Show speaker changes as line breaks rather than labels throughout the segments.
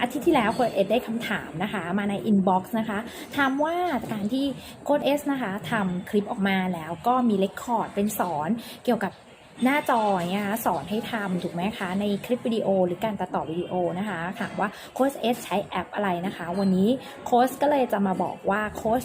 อาทิตย์ที่แล้วโค้ดเอสได้คำถามนะคะ มาในอินบ็อกซ์นะคะถามว่าการที่โค้ดเอสนะคะทำคลิปออกมาแล้วก็มีเลคคอร์ดเป็นสอนเกี่ยวกับหน้าจอเนี่ยนะคะสอนให้ทำถูกไหมคะ ในคลิปวิดีโอหรือการตัดต่อวิดีโอนะคะถามว่าโค้ชเอสใช้แอปอะไรนะคะ วันนี้โค้ชก็เลยจะมาบอกว่าโค้ช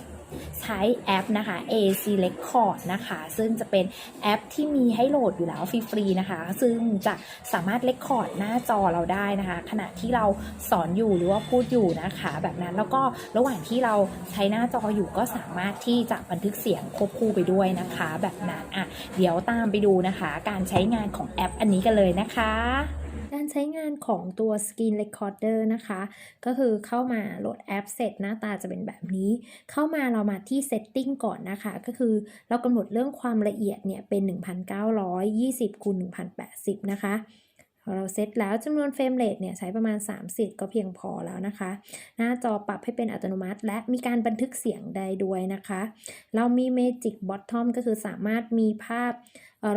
ใช้แอปนะคะ AC Record นะคะ ซึ่งจะเป็นแอปที่มีให้โหลดอยู่แล้วฟรีๆนะคะ ซึ่งจะสามารถเลคคอร์ดหน้าจอเราได้นะคะ ขณะที่เราสอนอยู่หรือว่าพูดอยู่นะคะ แบบนั้นแล้วก็ระหว่างที่เราใช้หน้าจออยู่ก็สามารถที่จะบันทึกเสียงควบคู่ไปด้วยนะคะ แบบนั้นอะเดี๋ยวตามไปดูนะคะ การใช้งานของแอปอันนี้กันเลยนะคะ การใช้งานของตัว Screen Recorder นะคะ ก็คือเข้ามาโหลดแอปเสร็จหน้าตาจะเป็นแบบนี้ เข้ามาเรามาที่ Setting ก่อนนะคะ ก็คือเรากำหนดเรื่องความละเอียดเนี่ยเป็น 1920คูณ1080 นะคะ พอเราเซตแล้วจำนวนเฟรมเรทเนี่ยใช้ประมาณ 30 ก็เพียงพอแล้วนะคะ หน้าจอปรับให้เป็นอัตโนมัติ และมีการบันทึกเสียงได้ด้วยนะคะ เรามี Magic Bottom ก็คือสามารถมีภาพ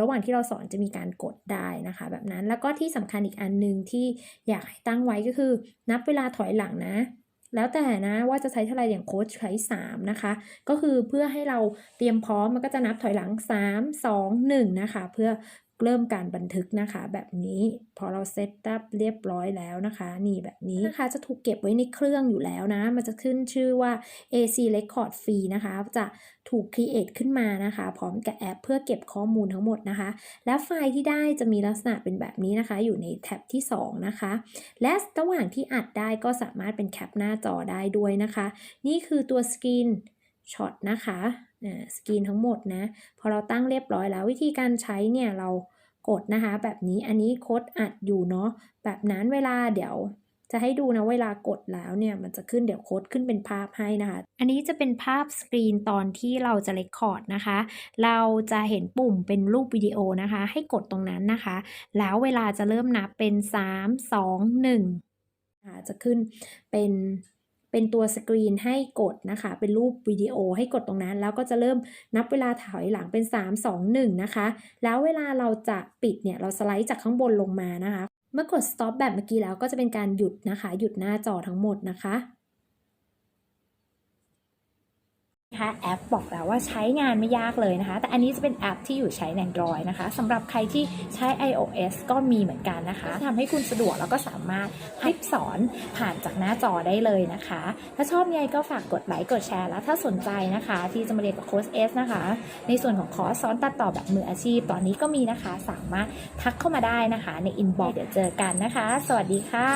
ระหว่างที่เราสอนจะมีการกดได้นะคะ แบบนั้นแล้วก็ที่สำคัญอีกอันหนึ่งที่อยากให้ตั้งไว้ก็คือ นับเวลาถอยหลังนะแล้วแต่นะว่าจะใช้เท่าไหร่อย่างโค้ชใช้3นะคะ ก็คือเพื่อให้เราเตรียมพร้อมมันก็จะนับถอยหลัง 3 2 1 นะคะ เพื่อ เริ่มการบันทึกนะคะ แบบนี้พอเราเซตอัพเรียบร้อยแล้วนะคะ นี่แบบนี้นะคะจะถูกเก็บไว้ในเครื่องอยู่แล้วนะ มันจะขึ้นชื่อว่า AC Record Free นะคะ จะถูก create ขึ้นมานะคะ พร้อมกับแอปเพื่อเก็บข้อมูลทั้งหมดนะคะ และไฟล์ที่ได้จะมีลักษณะเป็นแบบนี้นะคะ อยู่ในแท็บที่ 2 นะคะ และระหว่างที่อัดได้ก็สามารถเป็นแคปหน้าจอได้ด้วยนะคะ นี่คือตัวสกรีน ช็อตนะคะสกรีนทั้งหมดนะ พอเราตั้งเรียบร้อยแล้ววิธีการใช้เนี่ยเรากดนะคะ แบบนี้อันนี้โค้ดอัดอยู่เนาะแบบนั้นเวลาเดี๋ยวจะให้ดูนะเวลากดแล้วเนี่ยมันจะขึ้นเดี๋ยวโค้ดขึ้นเป็นภาพให้นะคะ อันนี้จะเป็นภาพสกรีนตอนที่เราจะเลคคอร์ดนะคะ เราจะเห็นปุ่มเป็นรูปวิดีโอนะคะ ให้กดตรงนั้นนะคะ แล้วเวลาจะเริ่มนับเป็น 3 2 1นะคะจะขึ้นเป็น เป็นตัวสกรีนให้กดนะคะ เป็นรูปวิดีโอให้กดตรงนั้น แล้วก็จะเริ่มนับเวลาถอยหลังเป็น 3 2 1 นะคะ แล้วเวลาเราจะปิดเนี่ยเราสไลด์จากข้างบนลงมานะคะ เมื่อกด stop แบบเมื่อกี้แล้วก็จะเป็นการหยุดนะคะ หยุดหน้าจอทั้งหมดนะคะ นะคะแอปบอกแล้วว่าใช้งานไม่ยากเลยนะคะ แต่อันนี้จะเป็นแอปที่อยู่ใช้ใน Android นะคะสำหรับใครที่ใช้ iOS ก็มีเหมือนกันนะคะทำให้คุณสะดวกแล้วก็สามารถคลิปสอนผ่านจากหน้าจอได้เลยนะคะ ถ้าชอบยังไงก็ฝากกดไลค์กดแชร์แล้วถ้าสนใจนะคะ ที่จะมาเรียนกับโค้ชเอสนะคะ ในส่วนของคอร์สสอนตัดต่อแบบมืออาชีพ ตอนนี้ก็มีนะคะ สามารถทักเข้ามาได้นะคะ ในอินบ็อกซ์เดี๋ยวเจอกันนะคะ สวัสดีค่ะ